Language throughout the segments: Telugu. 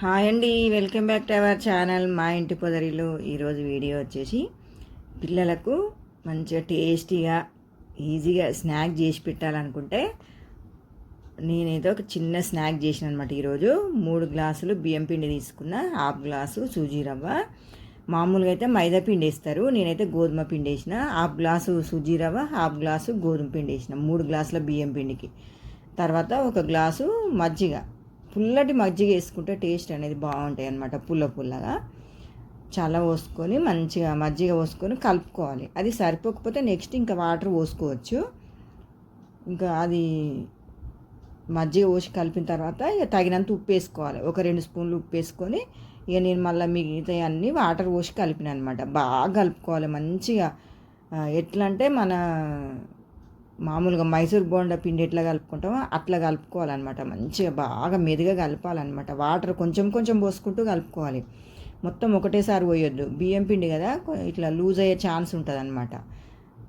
హాయ్ అండి welcome back to our channel. మా ఇంటి పొదరిలో ఈరోజు వీడియో వచ్చేసి పిల్లలకు మంచిగా టేస్టీగా ఈజీగా స్నాక్ చేసి పెట్టాలనుకుంటే నేనైతే ఒక చిన్న స్నాక్ చేసిన అనమాట ఈరోజు. మూడు గ్లాసులు బియ్యం పిండి తీసుకున్న హాఫ్ గ్లాసు సూజీ రవ్వ. మామూలుగా అయితే మైదా పిండి వేస్తారు. నేనైతే గోధుమ పిండి వేసిన హాఫ్ గ్లాసు సూజీ రవ్వ హాఫ్ గ్లాసు గోధుమ పిండి వేసిన మూడు గ్లాసుల బియ్యం పిండికి. తర్వాత ఒక గ్లాసు మజ్జిగ. పుల్లటి మజ్జిగ వేసుకుంటే టేస్ట్ అనేది బాగుంటాయి అన్నమాట పుల్ల పుల్లగా. చాలా పోసుకొని మంచిగా మజ్జిగ పోసుకొని కలుపుకోవాలి. అది సరిపోకపోతే నెక్స్ట్ ఇంకా వాటర్ పోసుకోవచ్చు. ఇంకా అది మజ్జిగ పోసి కలిపిన తర్వాత ఇక తగినంత ఉప్పు వేసుకోవాలి. ఒక రెండు స్పూన్లు ఉప్పు వేసుకొని ఇక నేను మళ్ళీ మిగతా అన్నీ వాటర్ పోసి కలిపిన అనమాట బాగా కలుపుకోవాలి మంచిగా. ఎట్లా అంటే మన మామూలుగా మైసూర్ బోండా పిండి ఎట్లా కలుపుకుంటామో అట్లా కలుపుకోవాలన్నమాట. మంచిగా బాగా మెదుగా కలపాలన్నమాట. వాటర్ కొంచెం కొంచెం పోసుకుంటూ కలుపుకోవాలి. మొత్తం ఒకటేసారి పోయొద్దు. బియ్యం పిండి కదా ఇట్లా లూజ్ అయ్యే ఛాన్స్ ఉంటుంది అనమాట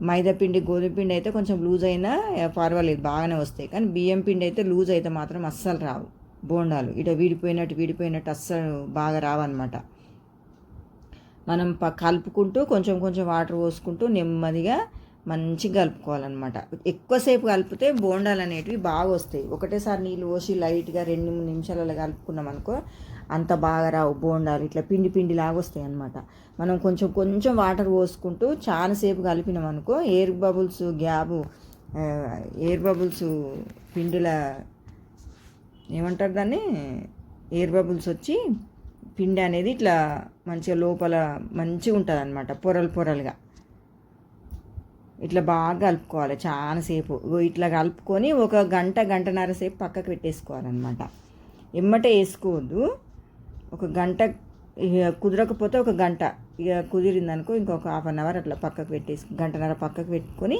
మైదా పిండి గోధుమ పిండి అయితే కొంచెం లూజ్ అయినా పర్వాలేదు బాగానే వస్తాయి. కానీ బియ్యం పిండి అయితే లూజ్ అయితే మాత్రం అస్సలు రావు. బోండాలు ఇట విడిపోయినట్టు విడిపోయినట్టు అస్సలు బాగా రావన్నమాట. మనం ప కలుపుకుంటూ కొంచెం కొంచెం వాటర్ పోసుకుంటూ నెమ్మదిగా మంచిగా కలుపుకోవాలన్నమాట. ఎక్కువసేపు కలిపితే బోండాలు అనేటివి బాగా వస్తాయి. ఒకటేసారి నీళ్ళు పోసి లైట్గా రెండు మూడు నిమిషాలలో కలుపుకున్నాం అనుకో అంత బాగా రావు బోండాలు. ఇట్లా పిండి పిండి లాగా వస్తాయి అన్నమాట. మనం కొంచెం కొంచెం వాటర్ పోసుకుంటూ చాలాసేపు కలిపినాం అనుకో air bubbles gap air bubbles పిండిల ఏమంటారు దాన్ని? ఎయిర్ బబుల్స్ వచ్చి పిండి అనేది ఇట్లా మంచిగా లోపల మంచిగా ఉంటుంది అనమాట పొరలు పొరలుగా. ఇట్లా బాగా కలుపుకోవాలి చాలాసేపు ఇట్లా కలుపుకొని ఒక గంట గంటన్నర సేపు పక్కకు పెట్టేసుకోవాలన్నమాట. ఎమ్మటే వేసుకోవద్దు. ఒక గంట ఇక కుదరకపోతే ఒక గంట. ఇక కుదిరిందనుకో ఇంకొక హాఫ్ అన్ అవర్ అట్లా పక్కకు పెట్టేసి గంటన్నర పక్కకు పెట్టుకొని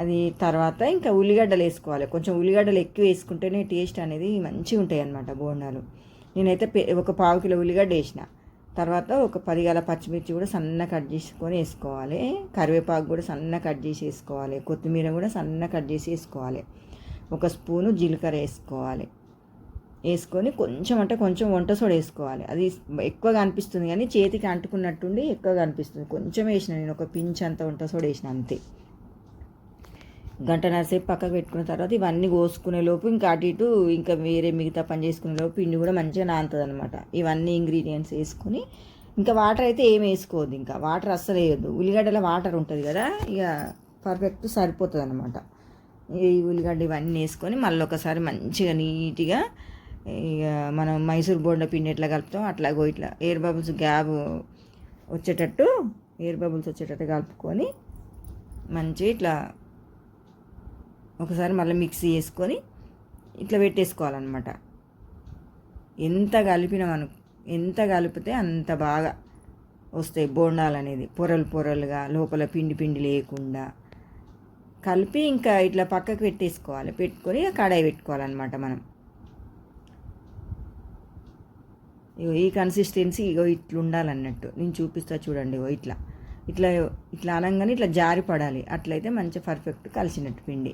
అది తర్వాత ఇంకా ఉల్లిగడ్డలు వేసుకోవాలి. కొంచెం ఉల్లిగడ్డలు ఎక్కువ వేసుకుంటేనే టేస్ట్ అనేది మంచిగా ఉంటాయి అన్నమాట బోండాలు. నేనైతే ఒక పావు కిలో ఉల్లిగడ్డ వేసిన. తర్వాత ఒక పది గల పచ్చిమిర్చి కూడా సన్న కట్ చేసుకొని వేసుకోవాలి. కరివేపాకు కూడా సన్న కట్ చేసి వేసుకోవాలి. కొత్తిమీర కూడా సన్న కట్ చేసి వేసుకోవాలి. ఒక స్పూను జీలకర్ర వేసుకోవాలి. వేసుకొని కొంచెం అంటే కొంచెం వంట సోడ వేసుకోవాలి. అది ఎక్కువగా అనిపిస్తుంది కానీ చేతికి అంటుకున్నట్టుండి ఎక్కువగా అనిపిస్తుంది కొంచెం వేసిన నేను ఒక పించ్ అంత వంట సోడ వేసిన అంతే. గంటన్నర సేపు పక్కకు పెట్టుకున్న తర్వాత ఇవన్నీ కోసుకునే లోపు ఇంకా అటు ఇటు ఇంకా వేరే మిగతా పని చేసుకునే లోపు పిండి కూడా మంచిగా నానుతుంది అనమాట ఇవన్నీ ఇంగ్రీడియంట్స్ వేసుకుని ఇంకా వాటర్ అయితే ఏం వేసుకోవద్దు ఇంకా. వాటర్ అస్సలు వేయద్దు. ఉల్లిగడ్డల వాటర్ ఉంటుంది కదా ఇక పర్ఫెక్ట్ సరిపోతుంది అనమాట ఈ ఉల్లిగడ్డ ఇవన్నీ వేసుకొని మళ్ళీ ఒకసారి మంచిగా నీట్గా ఇక మనం మైసూర్ బోండా పిండి ఎట్లా కలుపుతాం అట్లాగో ఇట్లా. ఎయిర్ బబుల్స్ గ్యాబ్ వచ్చేటట్టు ఎయిర్ బబుల్స్ వచ్చేటట్టు కలుపుకొని మంచిగా ఇట్లా ఒకసారి మళ్ళీ మిక్సీ వేసుకొని ఇట్లా పెట్టేసుకోవాలన్నమాట. ఎంత కలిపినామను ఎంత కలిపితే అంత బాగా వస్తాయి బోండాలు అనేది. పొరలు పొరలుగా లోపల పిండి పిండి లేకుండా. కలిపి ఇంకా ఇట్లా పక్కకు పెట్టేసుకోవాలి. పెట్టుకొని కడాయి పెట్టుకోవాలన్నమాట మనం. ఇగో ఈ కన్సిస్టెన్సీ ఇగో ఇట్లా ఉండాలన్నట్టు. నేను చూపిస్తా చూడండి ఇగో ఇట్లా. ఇట్లా ఇట్లా అనగానే ఇట్లా జారి పడాలి అట్లయితే మంచి పర్ఫెక్ట్ కలిసినట్టు పిండి.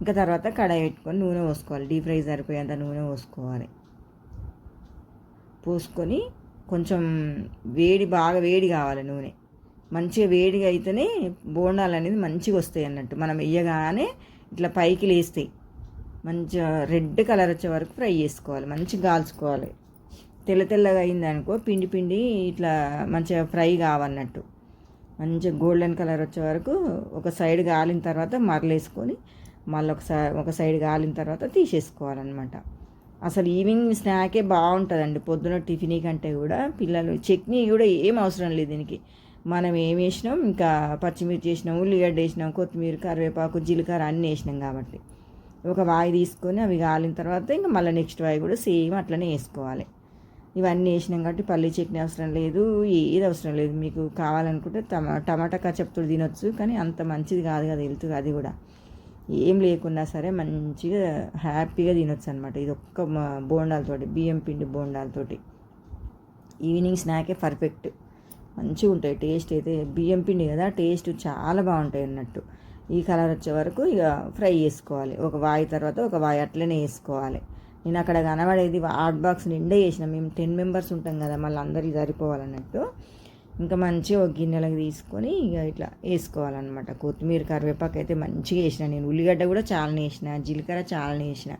ఇంకా తర్వాత కడాయి పెట్టుకొని నూనె పోసుకోవాలి. డీప్ ఫ్రై సరిపోయేంత నూనె పోసుకోవాలి. పోసుకొని కొంచెం వేడి బాగా వేడి కావాలి నూనె. మంచిగా వేడిగా అయితేనే బోండాలు అనేది మంచిగా వస్తాయి అన్నట్టు. మనం వేయగానే ఇట్లా పైకి లేస్తాయి. మంచిగా రెడ్ కలర్ వచ్చే వరకు ఫ్రై చేసుకోవాలి. మంచిగా కాల్చుకోవాలి తెల్ల తెల్లగా అయిందనుకో పిండి పిండి ఇట్లా మంచిగా ఫ్రై కావన్నట్టు. మంచిగా గోల్డెన్ కలర్ వచ్చే వరకు ఒక సైడ్ కాలిన తర్వాత మరలేసుకొని మళ్ళీ ఒకసారి ఒక సైడ్ కాలిన తర్వాత తీసేసుకోవాలన్నమాట. అసలు ఈవినింగ్ స్నాకే బాగుంటుందండి. పొద్దున టిఫిన్ కంటే కూడా పిల్లలు చట్నీ కూడా ఏం అవసరం లేదు దీనికి. మనం ఏం వేసినాం? ఇంకా పచ్చిమిర్చి వేసినాం ఉల్లిగడ్డ వేసినాం కొత్తిమీర కరివేపాకు జీలకర్ర అన్నీ వేసినాం కాబట్టి. ఒక వాయి తీసుకొని అవి కాలిన తర్వాత ఇంకా మళ్ళీ నెక్స్ట్ వాయి కూడా సేమ్ అట్లనే వేసుకోవాలి. ఇవన్నీ వేసినాం కాబట్టి పల్లి చట్నీ అవసరం లేదు ఏది అవసరం లేదు. మీకు కావాలనుకుంటే టమా టమాటా కచప్తుడు తినొచ్చు కానీ అంత మంచిది కాదు కదా హెల్త్ అది కూడా. ఏం లేకున్నా సరే మంచిగా హ్యాపీగా తినొచ్చు అనమాట ఇది ఒక్క బోండాలతోటి బియ్యం పిండి బోండాలతోటి. Evening స్నాకే perfect. మంచిగా ఉంటాయి. టేస్ట్ అయితే బియ్యం పిండి కదా టేస్ట్ చాలా బాగుంటాయి అన్నట్టు. ఈ కలర్ వచ్చే వరకు ఇక ఫ్రై చేసుకోవాలి. ఒక వాయి తర్వాత ఒక వాయి అట్లనే వేసుకోవాలి. నేను అక్కడ కనబడేది హాట్ బాక్స్ నిండా చేసిన. మేము టెన్ మెంబర్స్ ఉంటాం కదా మళ్ళీ అందరికి సరిపోవాలన్నట్టు. ఇంకా మంచిగా ఒక గిన్నెలకు తీసుకొని ఇక ఇట్లా వేసుకోవాలన్నమాట. కొత్తిమీర కరివేపాకు అయితే మంచిగా వేసిన నేను. ఉల్లిగడ్డ కూడా చాలా వేసిన. జీలకర్ర చాలా వేసిన.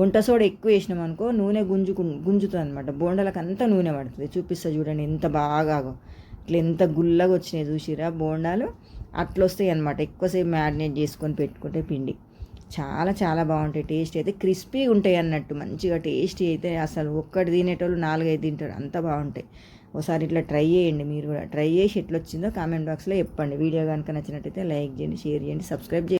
వంట సోడ ఎక్కువ వేసినాం అనుకో నూనె గుంజుకు గుంజుతుంది అనమాట బోండాలకు అంతా నూనె పడుతుంది. చూపిస్తా చూడండి ఎంత బాగా ఇట్లా ఎంత గుల్లగా వచ్చినాయి చూసిరా బోండాలు. అట్లా వస్తాయి అనమాట ఎక్కువసేపు మ్యారినేట్ చేసుకొని పెట్టుకుంటే పిండి. చాలా చాలా బాగుంటాయి. టేస్ట్ అయితే క్రిస్పీ ఉంటాయి అన్నట్టు. మంచిగా టేస్టీ అయితే అసలు ఒక్కటి తినేటోళ్ళు నాలుగైదు తింటారు. అంత బాగుంటాయి. ఒకసారి ఇట్లా ట్రై చేయండి మీరు కూడా. ట్రై చేసి ఎట్లా వచ్చిందో కామెంట్ బాక్స్లో చెప్పండి. వీడియో కనుక నచ్చినట్టయితే లైక్ చేయండి షేర్ చేయండి సబ్స్క్రైబ్ చేయండి.